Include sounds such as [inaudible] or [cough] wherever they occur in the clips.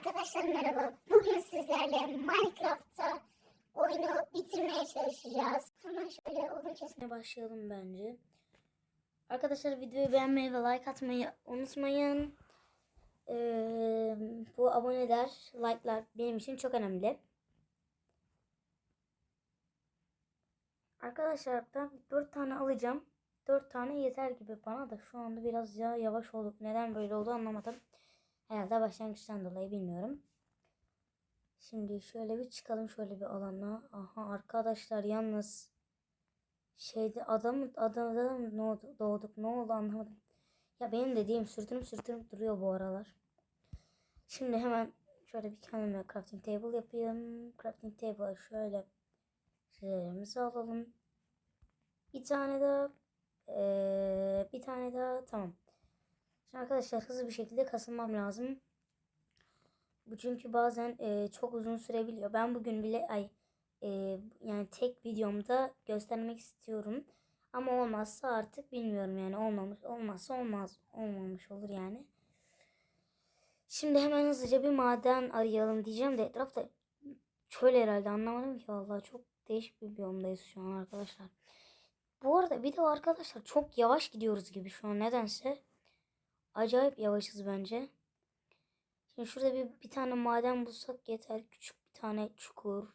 Arkadaşlar merhaba. Bugün sizlerle Minecraft'ta oyunu bitirmeye çalışacağız. Hemen şöyle odun kesmeye başlayalım bence. Arkadaşlar videoyu beğenmeyi ve like atmayı unutmayın. Ee, bu aboneler, like'lar benim için çok önemli. Arkadaşlar ben 4 tane alacağım. 4 tane yeter gibi bana da şu anda biraz ya yavaş olduk. Neden böyle oldu anlamadım. Herhalde başlangıçtan dolayı bilmiyorum. Şimdi şöyle bir çıkalım şöyle bir alana. Aha arkadaşlar yalnız şeyde adam adam ne oldu doğduk ne oldu anlamadım. Ya benim dediğim sürtünüp sürtünüp duruyor bu aralar. Şimdi hemen şöyle bir kendime crafting table yapayım. Crafting table şöyle şeylerimizi alalım. Bir tane daha ee, bir tane daha tamam. Şimdi arkadaşlar hızlı bir şekilde kasılmam lazım. Bu çünkü bazen e, çok uzun sürebiliyor. Ben bugün bile ay e, yani tek videomda göstermek istiyorum. Ama olmazsa artık bilmiyorum yani olmamış olmazsa olmaz olmamış olur yani. Şimdi hemen hızlıca bir maden arayalım diyeceğim de etrafta çöl herhalde anlamadım ki vallahi çok değişik bir biyomdayız şu an arkadaşlar. Bu arada bir de arkadaşlar çok yavaş gidiyoruz gibi şu an nedense. Acayip yavaşız bence. Şimdi şurada bir, bir tane maden bulsak yeter. Küçük bir tane çukur.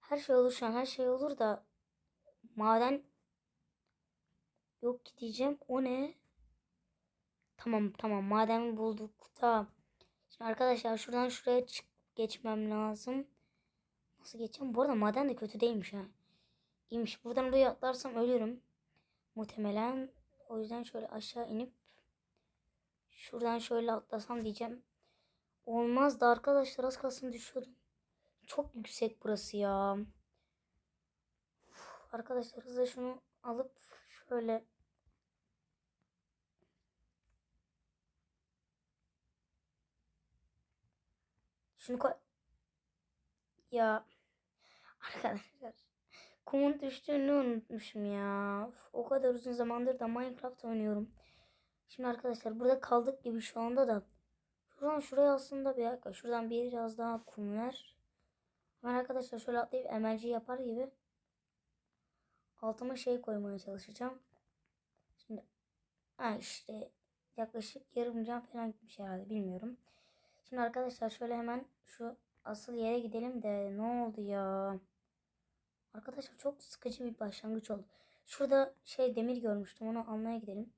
Her şey olur şu an her şey olur da maden yok ki diyeceğim. O ne? Tamam tamam madeni bulduk da. Şimdi arkadaşlar şuradan şuraya çık geçmem lazım. Nasıl geçeceğim? Bu arada maden de kötü değilmiş ha. İyiymiş. Buradan buraya atlarsam ölürüm. Muhtemelen. O yüzden şöyle aşağı inip şuradan şöyle atlasam diyeceğim. Olmaz da arkadaşlar az kalsın düşüyordum. Çok yüksek burası ya. Uf, arkadaşlar hızla şunu alıp şöyle Şunu koy. Ya arkadaşlar kumun düştüğünü unutmuşum ya. Uf, o kadar uzun zamandır da Minecraft oynuyorum. Şimdi arkadaşlar burada kaldık gibi şu anda da. Şuradan şuraya aslında bir dakika. Şuradan biraz daha kum ver. Ben arkadaşlar şöyle atlayıp emelci yapar gibi altıma şey koymaya çalışacağım. Şimdi ha işte yaklaşık yarım cam falan gitmiş herhalde bilmiyorum. Şimdi arkadaşlar şöyle hemen şu asıl yere gidelim de ne oldu ya? Arkadaşlar çok sıkıcı bir başlangıç oldu. Şurada şey demir görmüştüm onu almaya gidelim.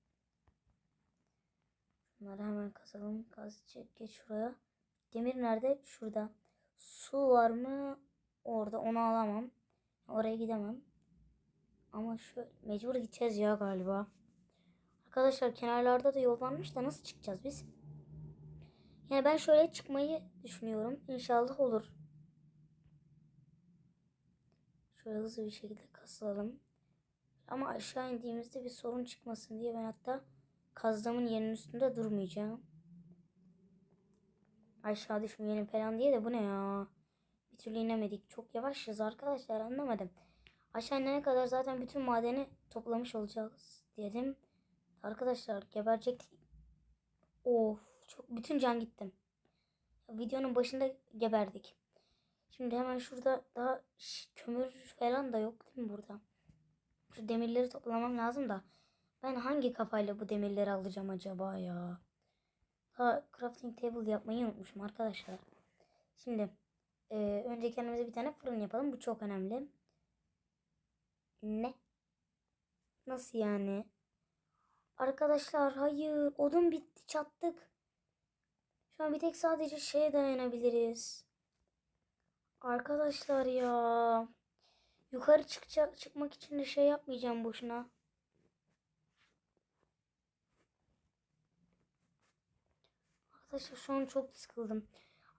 Bunları hemen kazalım. Kaz geç şuraya. Demir nerede? Şurada. Su var mı? Orada. Onu alamam. Oraya gidemem. Ama şu mecbur gideceğiz ya galiba. Arkadaşlar kenarlarda da yol varmış da nasıl çıkacağız biz? Yani ben şöyle çıkmayı düşünüyorum. İnşallah olur. Şöyle hızlı bir şekilde kasılalım. Ama aşağı indiğimizde bir sorun çıkmasın diye ben hatta kazdığımın yerinin üstünde durmayacağım. Aşağı düşmeyelim falan diye de bu ne ya? Bir türlü inemedik. Çok yavaşız arkadaşlar anlamadım. Aşağı inene kadar zaten bütün madeni toplamış olacağız dedim. Arkadaşlar geberecek. Of çok bütün can gittim. Videonun başında geberdik. Şimdi hemen şurada daha kömür falan da yok değil mi burada? Şu demirleri toplamam lazım da. Ben hangi kafayla bu demirleri alacağım acaba ya? Ha crafting table yapmayı unutmuşum arkadaşlar. Şimdi e, önce kendimize bir tane fırın yapalım. Bu çok önemli. Ne? Nasıl yani? Arkadaşlar hayır. Odun bitti çattık. Şu an bir tek sadece şeye dayanabiliriz. Arkadaşlar ya. Yukarı çıkacak çıkmak için de şey yapmayacağım boşuna. Arkadaşlar şu an çok sıkıldım.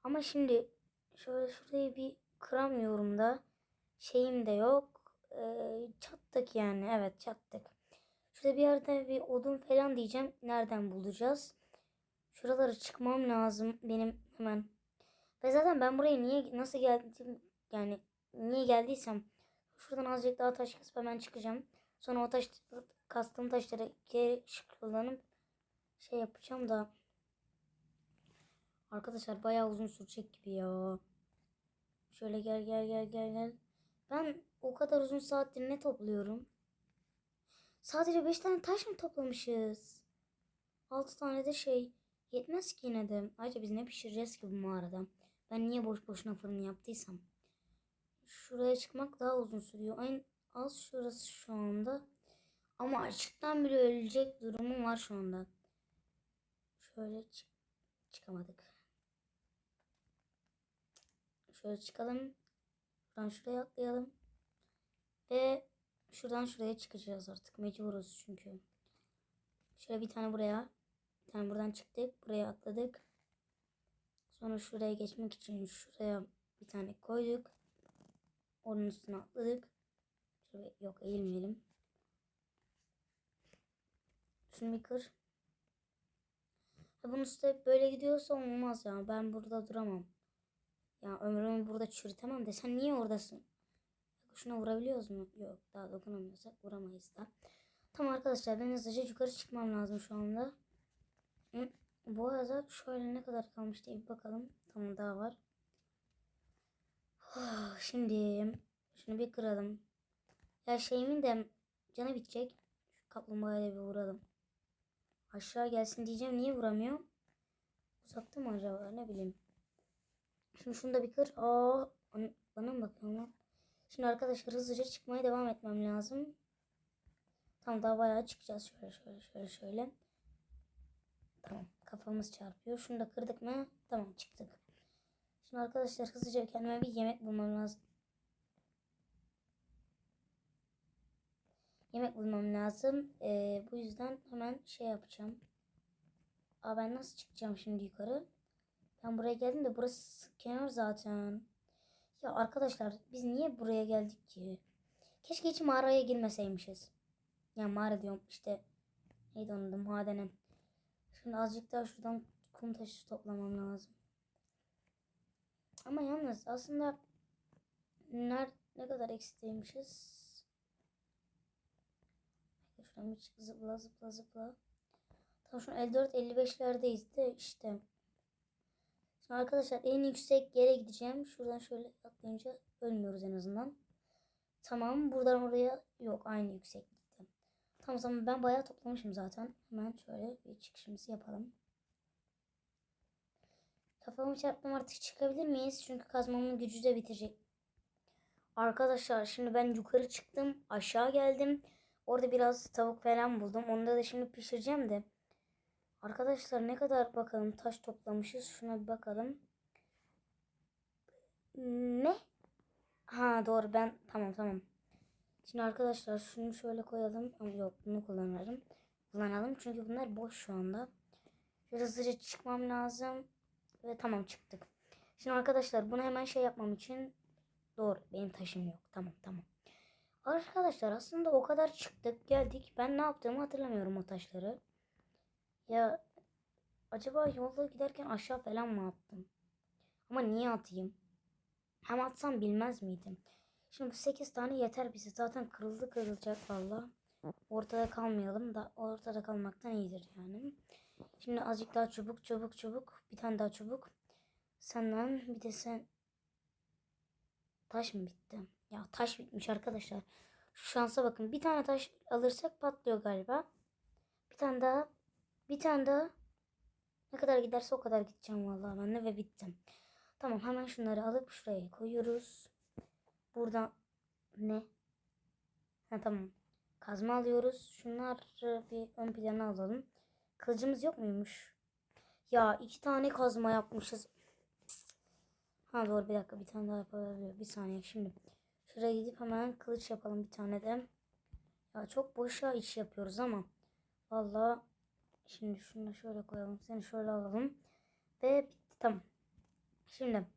Ama şimdi şöyle şurayı bir kıramıyorum da. Şeyim de yok. Ee, çattık yani. Evet çattık. Şurada bir yerde bir odun falan diyeceğim. Nereden bulacağız? Şuralara çıkmam lazım benim hemen. Ve zaten ben buraya niye nasıl geldim yani niye geldiysem şuradan azıcık daha taş kasıp hemen çıkacağım. Sonra o taş kastığım taşları geri kullanıp şey yapacağım da Arkadaşlar bayağı uzun sürecek gibi ya. Şöyle gel gel gel gel gel. Ben o kadar uzun saattir ne topluyorum? Sadece 5 tane taş mı toplamışız? 6 tane de şey yetmez ki yine de. Ayrıca biz ne pişireceğiz ki bu mağarada? Ben niye boş boşuna fırın yaptıysam? Şuraya çıkmak daha uzun sürüyor. En az şurası şu anda. Ama açlıktan bile ölecek durumum var şu anda. Şöyle çık çıkamadık. Şöyle çıkalım. Buradan şuraya atlayalım. Ve şuradan şuraya çıkacağız artık. Mecburuz çünkü. Şöyle bir tane buraya. Bir tane buradan çıktık. Buraya atladık. Sonra şuraya geçmek için şuraya bir tane koyduk. Onun üstüne atladık. Şöyle yok eğilmeyelim. Şunu bir kır. Bunun üstü hep böyle gidiyorsa olmaz ya. Ben burada duramam. Ya ömrümü burada çürütemem de sen niye oradasın? Şuna vurabiliyoruz mu? Yok daha dokunamıyorsak vuramayız da. Tamam arkadaşlar ben hızlıca yukarı çıkmam lazım şu anda. Bu arada şöyle ne kadar kalmış diye bir bakalım. Tamam daha var. Ah, Şimdi şunu bir kıralım. Ya şeyimin de canı bitecek. Şu kaplumbağaya bir vuralım. Aşağı gelsin diyeceğim. Niye vuramıyor? Uzakta mı acaba? Ne bileyim. Şimdi şunu da bir kır. Aa, an- bana mı bakıyorsun lan? Şimdi arkadaşlar hızlıca çıkmaya devam etmem lazım. Tam daha bayağı çıkacağız. Şöyle şöyle şöyle şöyle. Tamam. Kafamız çarpıyor. Şunu da kırdık mı? Tamam çıktık. Şimdi arkadaşlar hızlıca kendime bir yemek bulmam lazım. Yemek bulmam lazım. Ee, bu yüzden hemen şey yapacağım. Aa ben nasıl çıkacağım şimdi yukarı? Ben buraya geldim de burası kenar zaten. Ya arkadaşlar biz niye buraya geldik ki? Keşke hiç mağaraya girmeseymişiz. Ya mağara diyorum işte. Neydi onun adı madene. Şimdi azıcık daha şuradan kum taşı toplamam lazım. Ama yalnız aslında ner, ne kadar eksikteymişiz? Şuradan bir çık zıpla zıpla zıpla. Tamam şu an 54 55'lerdeyiz de işte. Arkadaşlar en yüksek yere gideceğim. Şuradan şöyle atlayınca ölmüyoruz en azından. Tamam buradan oraya yok aynı yükseklikte. Tamam zaman ben bayağı toplamışım zaten. Hemen şöyle bir çıkışımızı yapalım. Kafamı çarptım artık çıkabilir miyiz? Çünkü kazmamın gücü de bitecek. Arkadaşlar şimdi ben yukarı çıktım. Aşağı geldim. Orada biraz tavuk falan buldum. Onu da şimdi pişireceğim de. Arkadaşlar ne kadar bakalım taş toplamışız. Şuna bir bakalım. Ne? Ha doğru ben tamam tamam. Şimdi arkadaşlar şunu şöyle koyalım. Ama yok bunu kullanırım. Kullanalım çünkü bunlar boş şu anda. Hızlıca çıkmam lazım. Ve tamam çıktık. Şimdi arkadaşlar bunu hemen şey yapmam için doğru benim taşım yok. Tamam tamam. Arkadaşlar aslında o kadar çıktık geldik. Ben ne yaptığımı hatırlamıyorum o taşları. Ya acaba yolda giderken aşağı falan mı attım? Ama niye atayım? Hem atsam bilmez miydim? Şimdi bu 8 tane yeter bize. Zaten kırıldı kırılacak valla. Ortada kalmayalım da ortada kalmaktan iyidir yani. Şimdi azıcık daha çubuk çubuk çubuk. Bir tane daha çubuk. Senden bir de sen Taş mı bitti? Ya taş bitmiş arkadaşlar. Şu şansa bakın. Bir tane taş alırsak patlıyor galiba. Bir tane daha. Bir tane daha. Ne kadar giderse o kadar gideceğim vallahi ben de ve bittim. Tamam hemen şunları alıp şuraya koyuyoruz. Buradan ne? Ha tamam. Kazma alıyoruz. Şunları bir ön plana alalım. Kılıcımız yok muymuş? Ya iki tane kazma yapmışız. Ha doğru bir dakika bir tane daha yapabiliyor. Bir saniye şimdi. Şuraya gidip hemen kılıç yapalım bir tane de. Ya çok boşa iş yapıyoruz ama. Valla şimdi şunu da şöyle koyalım. Seni şöyle alalım. Ve bitti tamam. Şimdi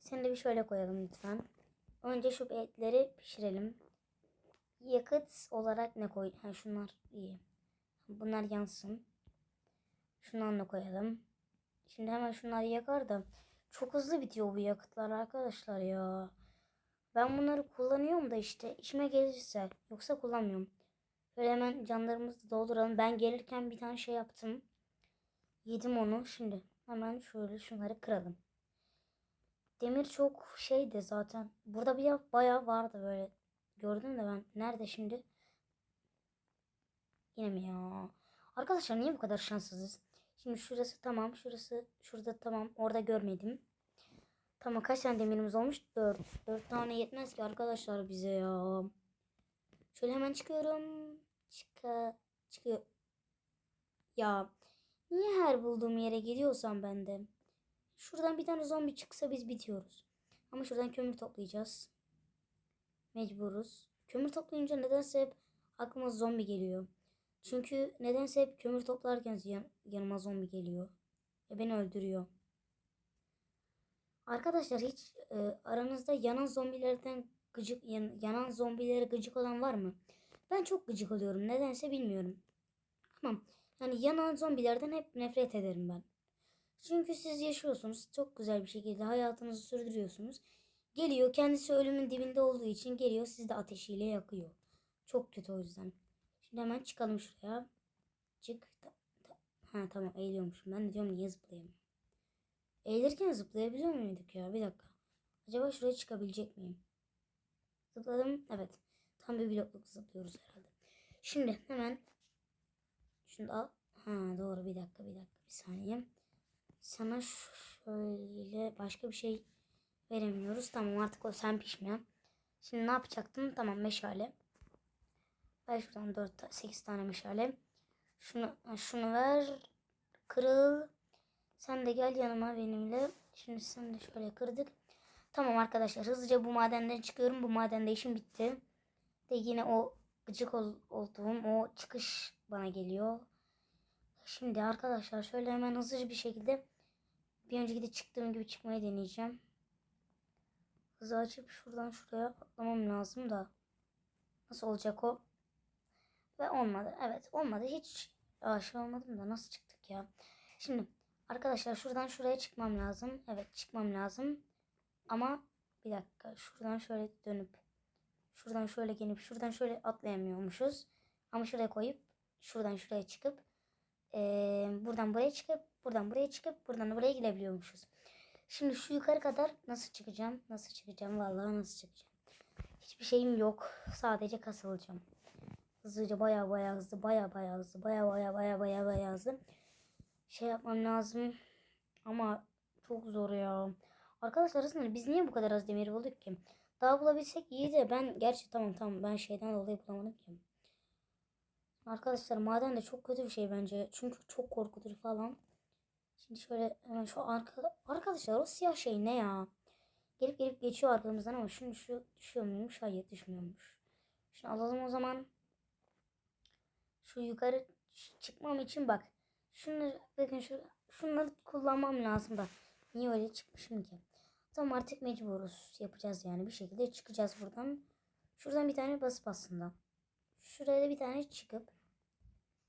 seni de bir şöyle koyalım lütfen. Önce şu etleri pişirelim. Yakıt olarak ne koy? Ha şunlar iyi. Bunlar yansın. Şundan da koyalım. Şimdi hemen şunları yakar da çok hızlı bitiyor bu yakıtlar arkadaşlar ya. Ben bunları kullanıyorum da işte işime gelirse yoksa kullanmıyorum. Böyle hemen canlarımızı dolduralım. Ben gelirken bir tane şey yaptım. Yedim onu şimdi. Hemen şöyle şunları kıralım. Demir çok şeydi zaten. Burada bir bayağı vardı böyle. Gördüm de ben. Nerede şimdi? Yine mi ya? Arkadaşlar niye bu kadar şanssızız? Şimdi şurası tamam. Şurası şurada tamam. Orada görmedim. Tamam kaç tane demirimiz olmuş? 4. 4 tane yetmez ki arkadaşlar bize ya. Şöyle hemen çıkıyorum. Çıka çıkıyor. Ya niye her bulduğum yere gidiyorsam ben de. Şuradan bir tane zombi çıksa biz bitiyoruz. Ama şuradan kömür toplayacağız. Mecburuz. Kömür toplayınca nedense hep aklıma zombi geliyor. Çünkü nedense hep kömür toplarken yan- yanıma zombi geliyor. Ve beni öldürüyor. Arkadaşlar hiç e, aranızda yanan zombilerden gıcık yan- yanan zombilere gıcık olan var mı? Ben çok gıcık oluyorum. Nedense bilmiyorum. Ama yani yanan zombilerden hep nefret ederim ben. Çünkü siz yaşıyorsunuz. Çok güzel bir şekilde hayatınızı sürdürüyorsunuz. Geliyor kendisi ölümün dibinde olduğu için geliyor sizi de ateşiyle yakıyor. Çok kötü o yüzden. Şimdi hemen çıkalım şuraya. Çık. Ta- ta- Ha tamam eğiliyormuşum. Ben de diyorum niye zıplayamıyorum. Eğilirken zıplayabiliyor muyduk ya? Bir dakika. Acaba şuraya çıkabilecek miyim? Zıpladım. Evet. Tam bir blokluk zıplıyoruz herhalde. Şimdi hemen şunu al. Ha doğru bir dakika bir dakika bir saniye. Sana şöyle başka bir şey veremiyoruz. Tamam artık o sen pişme. Şimdi ne yapacaktım? Tamam meşale. Ver şuradan 4 8 tane meşale. Şunu şunu ver. Kırıl. Sen de gel yanıma benimle. Şimdi sen de şöyle kırdık. Tamam arkadaşlar hızlıca bu madenden çıkıyorum. Bu madende işim bitti. De yine o gıcık ol- olduğum o çıkış bana geliyor. Şimdi arkadaşlar şöyle hemen hızlıca bir şekilde bir önceki de çıktığım gibi çıkmayı deneyeceğim. Hızı açıp şuradan şuraya atlamam lazım da. Nasıl olacak o? Ve olmadı. Evet olmadı. Hiç aşağı olmadım da nasıl çıktık ya? Şimdi arkadaşlar şuradan şuraya çıkmam lazım. Evet çıkmam lazım. Ama bir dakika şuradan şöyle dönüp şuradan şöyle gelip şuradan şöyle atlayamıyormuşuz. Ama şuraya koyup şuradan şuraya çıkıp eee, buradan buraya çıkıp buradan buraya çıkıp buradan da buraya gidebiliyormuşuz. Şimdi şu yukarı kadar nasıl çıkacağım? Nasıl çıkacağım? Vallahi nasıl çıkacağım? Hiçbir şeyim yok. Sadece kasılacağım. Hızlıca baya baya hızlı baya baya hızlı baya baya baya baya baya hızlı. Şey yapmam lazım. Ama çok zor ya. Arkadaşlar aslında biz niye bu kadar az demir bulduk ki? Daha bulabilsek iyi de ben gerçi tamam tamam ben şeyden dolayı bulamadım ki. Arkadaşlar maden de çok kötü bir şey bence. Çünkü çok korkutur falan. Şimdi şöyle hemen şu arka arkadaşlar o siyah şey ne ya? Gelip gelip geçiyor arkamızdan ama şunu şu düşüyor muymuş? Hayır düşmüyormuş. Şunu alalım o zaman. Şu yukarı çıkmam için bak. Şunları bakın şu şunları kullanmam lazım da. Niye öyle çıkmışım ki? Tamam artık mecburuz. Yapacağız yani bir şekilde çıkacağız buradan. Şuradan bir tane basıp aslında. Şuraya da bir tane çıkıp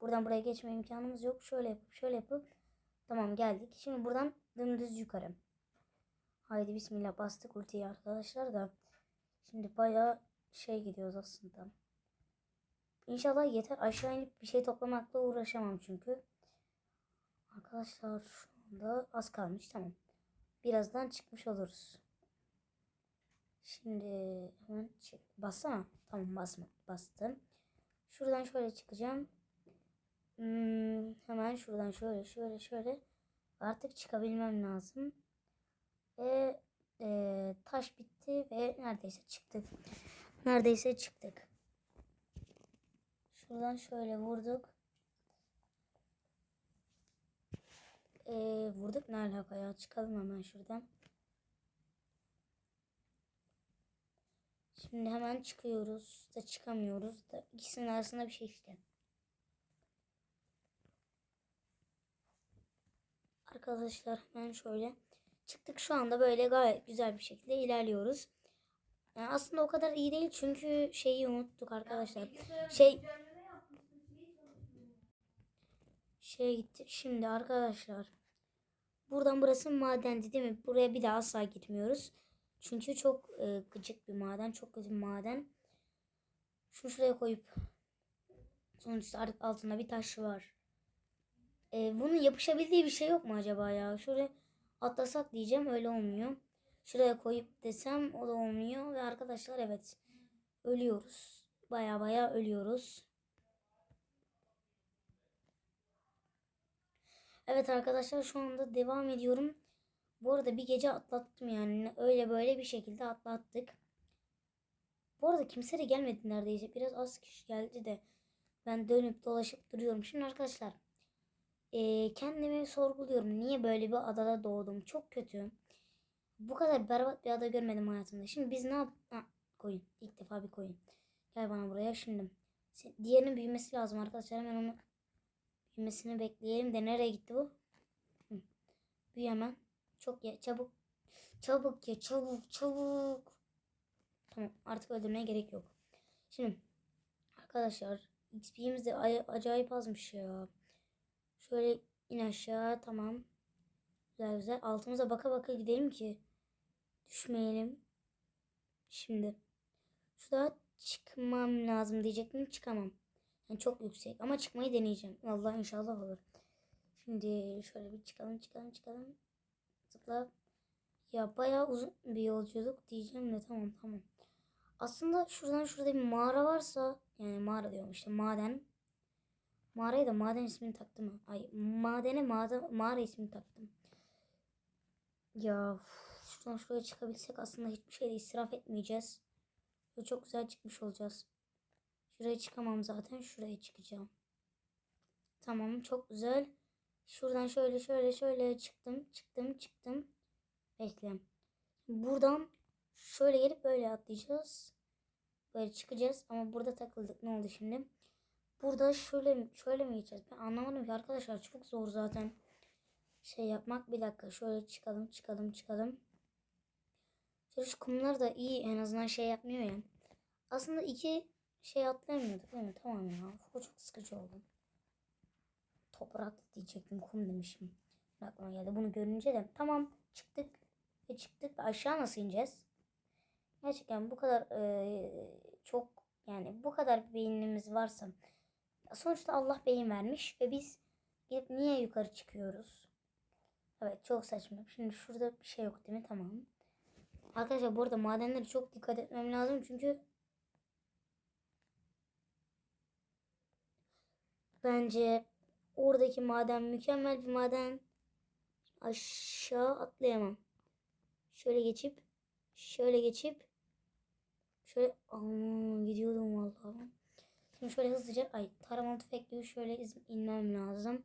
buradan buraya geçme imkanımız yok. Şöyle yapıp şöyle yapıp tamam geldik. Şimdi buradan dümdüz yukarı. Haydi bismillah bastık ultiyi arkadaşlar da. Şimdi bayağı şey gidiyoruz aslında. İnşallah yeter. Aşağı inip bir şey toplamakla uğraşamam çünkü. Arkadaşlar şu anda az kalmış. Tamam. Birazdan çıkmış oluruz. Şimdi hemen çık. Bassana. Tamam basma. Bastım. Şuradan şöyle çıkacağım. Hmm, hemen şuradan şöyle şöyle şöyle. Artık çıkabilmem lazım. Ve e, taş bitti ve neredeyse çıktık. Neredeyse çıktık. Şuradan şöyle vurduk. Ee, vurduk ne alaka ya? Çıkalım hemen şuradan. Şimdi hemen çıkıyoruz da çıkamıyoruz da ikisinin arasında bir şey işte. Arkadaşlar hemen şöyle çıktık şu anda böyle gayet güzel bir şekilde ilerliyoruz. Yani aslında o kadar iyi değil çünkü şeyi unuttuk arkadaşlar. Şey şeye gittik. Şimdi arkadaşlar buradan burası madendi değil mi? Buraya bir daha asla gitmiyoruz. Çünkü çok e, gıcık bir maden. Çok kötü bir maden. Şunu şuraya koyup sonuçta altında bir taş var. e, bunun yapışabildiği bir şey yok mu acaba ya? Şuraya atlasak diyeceğim öyle olmuyor. Şuraya koyup desem o da olmuyor. Ve arkadaşlar evet ölüyoruz. Baya baya ölüyoruz. Evet arkadaşlar şu anda devam ediyorum. Bu arada bir gece atlattım yani. Öyle böyle bir şekilde atlattık. Bu arada kimse de gelmedi neredeyse. Biraz az kişi geldi de. Ben dönüp dolaşıp duruyorum. Şimdi arkadaşlar. eee, kendimi sorguluyorum. Niye böyle bir adada doğdum? Çok kötü. Bu kadar berbat bir ada görmedim hayatımda. Şimdi biz ne yap... Ha, koyun. İlk defa bir koyun. Gel bana buraya şimdi. Diğerinin büyümesi lazım arkadaşlar. Hemen onu büyümesini bekleyelim de nereye gitti bu? Hı. Büyü hemen. Çok ye. Çabuk. Çabuk ye. Çabuk. Çabuk. Tamam. Artık öldürmeye gerek yok. Şimdi arkadaşlar XP'miz de ay- acayip azmış ya. Şöyle in aşağı. Tamam. Güzel güzel. Altımıza baka baka gidelim ki düşmeyelim. Şimdi şurada çıkmam lazım diyecektim. Çıkamam. Yani çok yüksek ama çıkmayı deneyeceğim. Allah inşallah olur. Şimdi şöyle bir çıkalım çıkalım çıkalım. Zıpla. Ya bayağı uzun bir yolculuk diyeceğim de tamam tamam. Aslında şuradan şurada bir mağara varsa yani mağara diyorum işte maden. Mağaraya da maden ismini taktım. Ay madene mağara, mağara ismini taktım. Ya uf, şuradan şuraya çıkabilsek aslında hiçbir şey de israf etmeyeceğiz. Ve çok güzel çıkmış olacağız. Şuraya çıkamam zaten. Şuraya çıkacağım. Tamam çok güzel. Şuradan şöyle şöyle şöyle çıktım. Çıktım çıktım. Bekle. Buradan şöyle gelip böyle atlayacağız. Böyle çıkacağız ama burada takıldık. Ne oldu şimdi? Burada şöyle şöyle mi geçeceğiz? Ben anlamadım ki arkadaşlar çok zor zaten. Şey yapmak bir dakika şöyle çıkalım çıkalım çıkalım. Şu kumlar da iyi en azından şey yapmıyor ya. Aslında iki şey atlayamıyorduk değil mi? Tamam ya. O çok sıkıcı oldu. Toprak diyecektim. Kum demişim. Aklıma geldi. Bunu görünce de tamam çıktık. Ve çıktık. Aşağı nasıl ineceğiz? Gerçekten bu kadar eee, çok yani bu kadar beynimiz varsa sonuçta Allah beyin vermiş ve biz gidip niye yukarı çıkıyoruz? Evet çok saçma. Şimdi şurada bir şey yok değil mi? Tamam. Arkadaşlar bu arada madenlere çok dikkat etmem lazım çünkü bence oradaki maden mükemmel bir maden. Aşağı atlayamam. Şöyle geçip şöyle geçip şöyle Aa, gidiyordum vallahi. Şimdi şöyle hızlıca ay taramalı tüfekle şöyle iz- inmem lazım.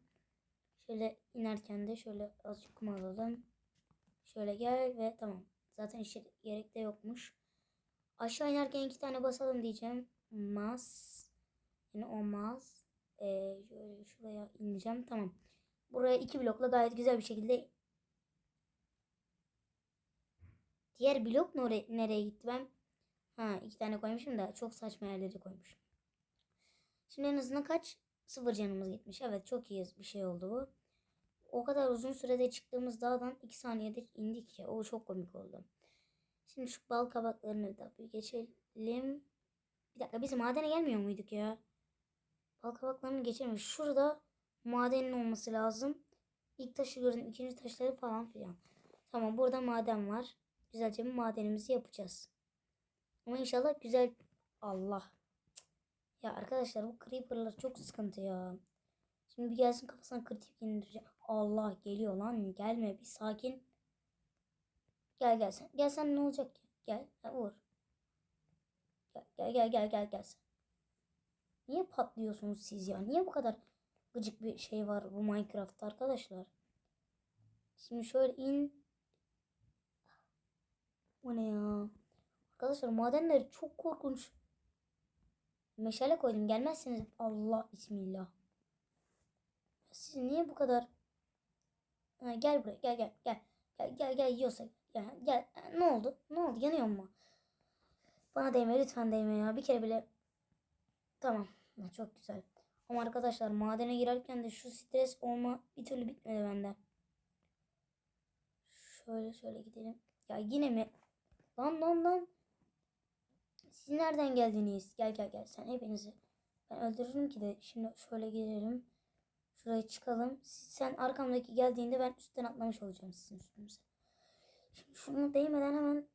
Şöyle inerken de şöyle azıcık kum alalım. Şöyle gel ve tamam. Zaten işe gerek de yokmuş. Aşağı inerken iki tane basalım diyeceğim. Mas. Yani olmaz. Ee, şöyle şuraya ineceğim. Tamam. Buraya iki blokla gayet güzel bir şekilde Diğer blok nere- nereye gitti ben? Ha iki tane koymuşum da çok saçma yerlere koymuşum. Şimdi en azından kaç? Sıfır canımız gitmiş. Evet çok iyi bir şey oldu bu. O kadar uzun sürede çıktığımız dağdan 2 saniyede indik ya. O çok komik oldu. Şimdi şu bal kabaklarını da bir geçelim. Bir dakika biz madene gelmiyor muyduk ya? Bal kabaklarını geçelim. Şurada madenin olması lazım. İlk taşı gördüm. ikinci taşları falan filan. Tamam burada maden var. Güzelce bir madenimizi yapacağız. Ama inşallah güzel... Allah. Ya arkadaşlar bu creeperlar çok sıkıntı ya. Şimdi bir gelsin kafasına kritik indireceğim. Allah geliyor lan. Gelme bir sakin. Gel gel sen. Ne olacak ki? Gel. Ha, vur. Gel gel gel gel gel. Niye patlıyorsunuz siz ya? Niye bu kadar gıcık bir şey var bu Minecraft'ta arkadaşlar? Şimdi şöyle in. O ne ya? Arkadaşlar madenler çok korkunç. Meşale koydum. Gelmezseniz Allah bismillah. Siz niye bu kadar ha, gel buraya gel gel gel gel gel gel yiyorsa gel gel ne oldu ne oldu yanıyor mu bana değme lütfen değme ya bir kere bile tamam. Çok güzel. Ama arkadaşlar madene girerken de şu stres olma bir türlü bitmedi bende. Şöyle şöyle gidelim. Ya yine mi? Lan lan lan. Siz nereden geldiniz? Gel gel gel. Sen hepinizi. Ben öldürürüm ki de şimdi şöyle gidelim. Şuraya çıkalım. Sen arkamdaki geldiğinde ben üstten atlamış olacağım sizin üstünüze. Şimdi şunu değmeden hemen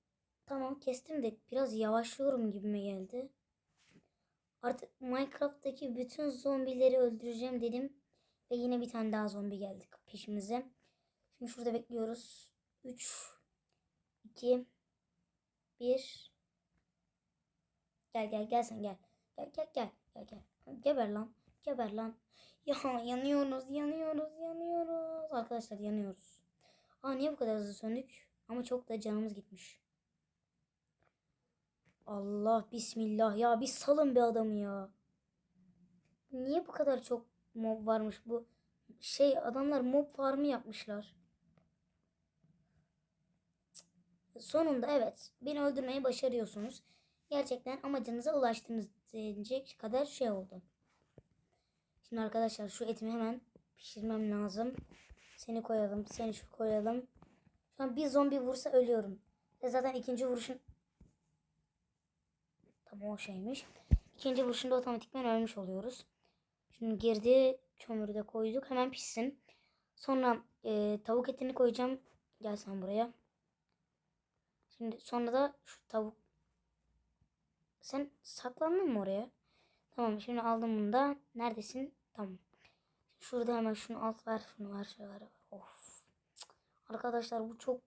tamam kestim de biraz yavaşlıyorum gibime geldi. Artık Minecraft'taki bütün zombileri öldüreceğim dedim. Ve yine bir tane daha zombi geldi peşimize. Şimdi şurada bekliyoruz. 3 2 1 Gel gel gel sen gel. Gel gel gel gel gel. Geber lan. Geber lan. [laughs] Ya yanıyoruz yanıyoruz yanıyoruz. Arkadaşlar yanıyoruz. Aa niye bu kadar hızlı söndük? Ama çok da canımız gitmiş. Allah bismillah ya bir salın bir adamı ya. Niye bu kadar çok mob varmış bu? Şey adamlar mob farmı yapmışlar. Sonunda evet beni öldürmeyi başarıyorsunuz. Gerçekten amacınıza ulaştığınız diyecek kadar şey oldu. Şimdi arkadaşlar şu etimi hemen pişirmem lazım. Seni koyalım, seni şu koyalım. Şu an bir zombi vursa ölüyorum. Ve zaten ikinci vuruşun Tamam o şeymiş. İkinci vuruşunda otomatikman ölmüş oluyoruz. Şimdi girdi kömürü de koyduk. Hemen pişsin. Sonra e, tavuk etini koyacağım. Gel sen buraya. Şimdi sonra da şu tavuk. Sen saklandın mı oraya? Tamam şimdi aldım bunu da. Neredesin? Tamam. Şurada hemen şunu alt ver. Şunu ver. Şunu ver. Of. Arkadaşlar bu çok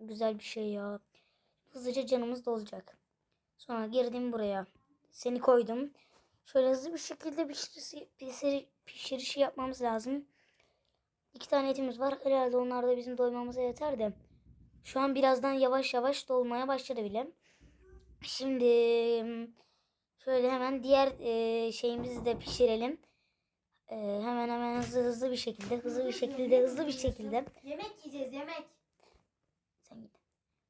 güzel bir şey ya. Hızlıca canımız dolacak. Sonra girdim buraya. Seni koydum. Şöyle hızlı bir şekilde pişirisi, pişiri, pişirişi yapmamız lazım. İki tane etimiz var. Herhalde onlar da bizim doymamıza yeter de. Şu an birazdan yavaş yavaş dolmaya başladı bile. Şimdi şöyle hemen diğer e, şeyimizi de pişirelim. E, hemen hemen hızlı hızlı bir şekilde, hızlı bir şekilde, hızlı bir şekilde. Yemek yiyeceğiz yemek. Sen git.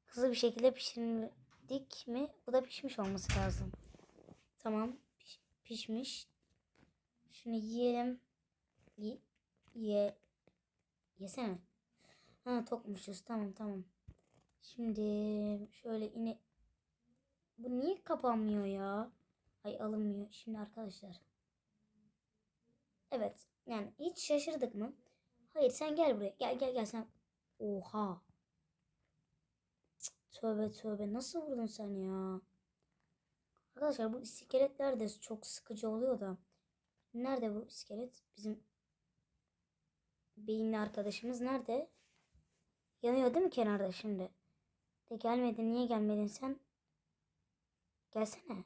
Hızlı bir şekilde pişirdik mi? Bu da pişmiş olması lazım. Tamam. piş- pişmiş. Şunu yiyelim. Ye, ye. Yesene. Ha tokmuşuz. Tamam tamam. Şimdi şöyle yine bu niye kapanmıyor ya? Ay alınmıyor. Şimdi arkadaşlar. Evet. Yani hiç şaşırdık mı? Hayır sen gel buraya. Gel gel gel sen. Oha. Tövbe tövbe. Nasıl vurdun sen ya? Arkadaşlar bu iskeletler de çok sıkıcı oluyor da. Nerede bu iskelet? Bizim beyinli arkadaşımız nerede? Yanıyor değil mi kenarda şimdi? De gelmedin. Niye gelmedin sen? Gelsene.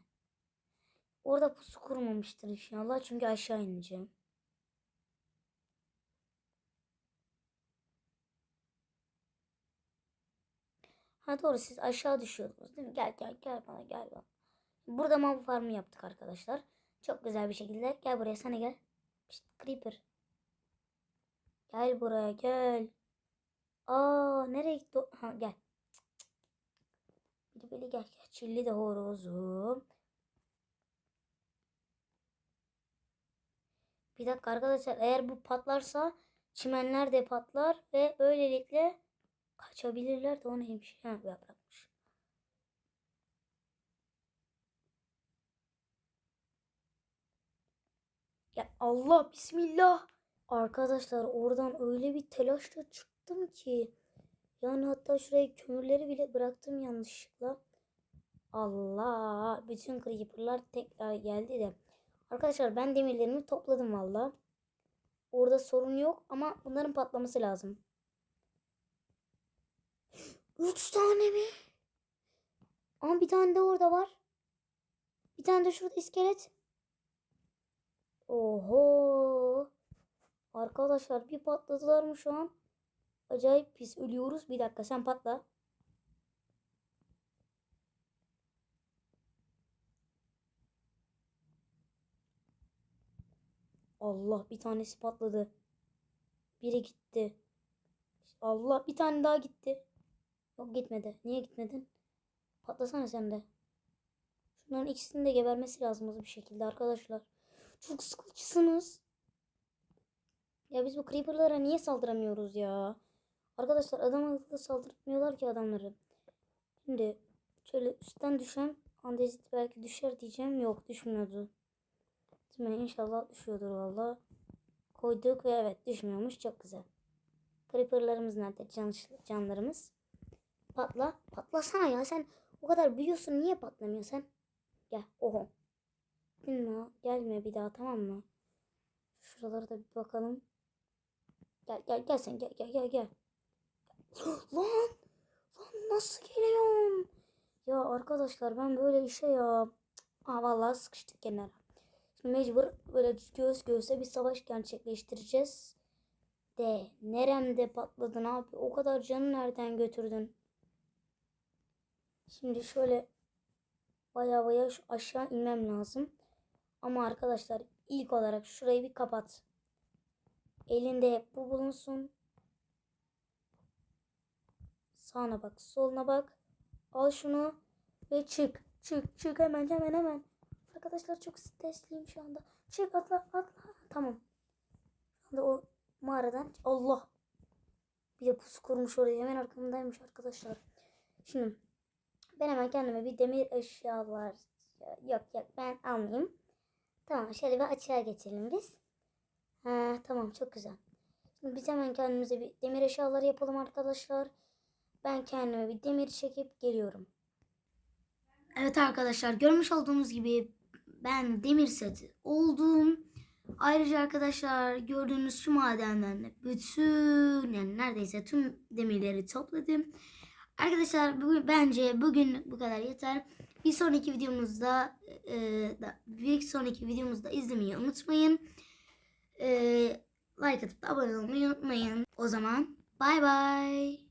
Orada pusu kurmamıştır inşallah. Çünkü aşağı ineceğim. Ha doğru siz aşağı düşüyordunuz değil mi? Gel gel gel bana gel bana. Burada mob farmı yaptık arkadaşlar. Çok güzel bir şekilde. Gel buraya sana gel. Pişt, creeper. Gel buraya gel. Aa nereye gitti? Ha gel. Bili bili gel gel. Çilli de horozum. Bir dakika arkadaşlar eğer bu patlarsa çimenler de patlar ve böylelikle kaçabilirler de o neymiş? Ha yaprakmış. Ya Allah bismillah. Arkadaşlar oradan öyle bir telaşla çıktım ki. Yani hatta şuraya kömürleri bile bıraktım yanlışlıkla. Allah bütün creeper'lar tekrar geldi de. Arkadaşlar ben demirlerimi topladım valla. Orada sorun yok ama bunların patlaması lazım. Üç tane mi? Ama bir tane de orada var. Bir tane de şurada iskelet. Oho. Arkadaşlar bir patladılar mı şu an? Acayip pis ölüyoruz. Bir dakika sen patla. Allah bir tanesi patladı. Biri gitti. Allah bir tane daha gitti. Yok gitmedi. Niye gitmedin? Patlasana sen de. Şunların ikisinin de gebermesi lazım bir şekilde arkadaşlar. Çok sıkıcısınız. Ya biz bu creeper'lara niye saldıramıyoruz ya? Arkadaşlar adam akıllı saldırmıyorlar ki adamları. Şimdi şöyle üstten düşen andezit belki düşer diyeceğim. Yok düşmüyordu. Mi? İnşallah düşüyordur valla. koyduk ve evet düşmüyormuş. Çok güzel. Creeper'larımız nerede? Can, canlarımız. Patla. Patlasana ya sen o kadar büyüyorsun niye patlamıyor sen? Gel. Oho. Bilme, gelme bir daha tamam mı? Şuralara da bir bakalım. Gel gel gel sen gel gel gel gel. [gasps] lan! Lan nasıl geliyorsun? Ya arkadaşlar ben böyle işe ya. Aa vallahi sıkıştık kenara. Şimdi mecbur böyle göğüs göğüse bir savaş gerçekleştireceğiz. De neremde patladın abi? O kadar canı nereden götürdün? Şimdi şöyle baya baya şu aşağı inmem lazım. Ama arkadaşlar ilk olarak şurayı bir kapat. Elinde hep bu bulunsun. Sağına bak, soluna bak. Al şunu ve çık. Çık, çık hemen hemen hemen. Arkadaşlar çok stresliyim şu anda. Çık atla atla. Tamam. Şu o mağaradan Allah. Bir de pusu kurmuş oraya. Hemen arkamdaymış arkadaşlar. Şimdi ben hemen kendime bir demir eşyalar yok yok ben almayayım. Tamam şöyle bir açığa geçelim biz. Ha, tamam çok güzel. Şimdi biz hemen kendimize bir demir eşyaları yapalım arkadaşlar. Ben kendime bir demir çekip geliyorum. Evet arkadaşlar görmüş olduğunuz gibi ben demir seti oldum. Ayrıca arkadaşlar gördüğünüz şu madenden de bütün yani neredeyse tüm demirleri topladım. Arkadaşlar bugün, bence bugün bu kadar yeter. Bir sonraki videomuzda e, da, bir sonraki videomuzda izlemeyi unutmayın. E, like atıp da abone olmayı unutmayın. O zaman bay bay.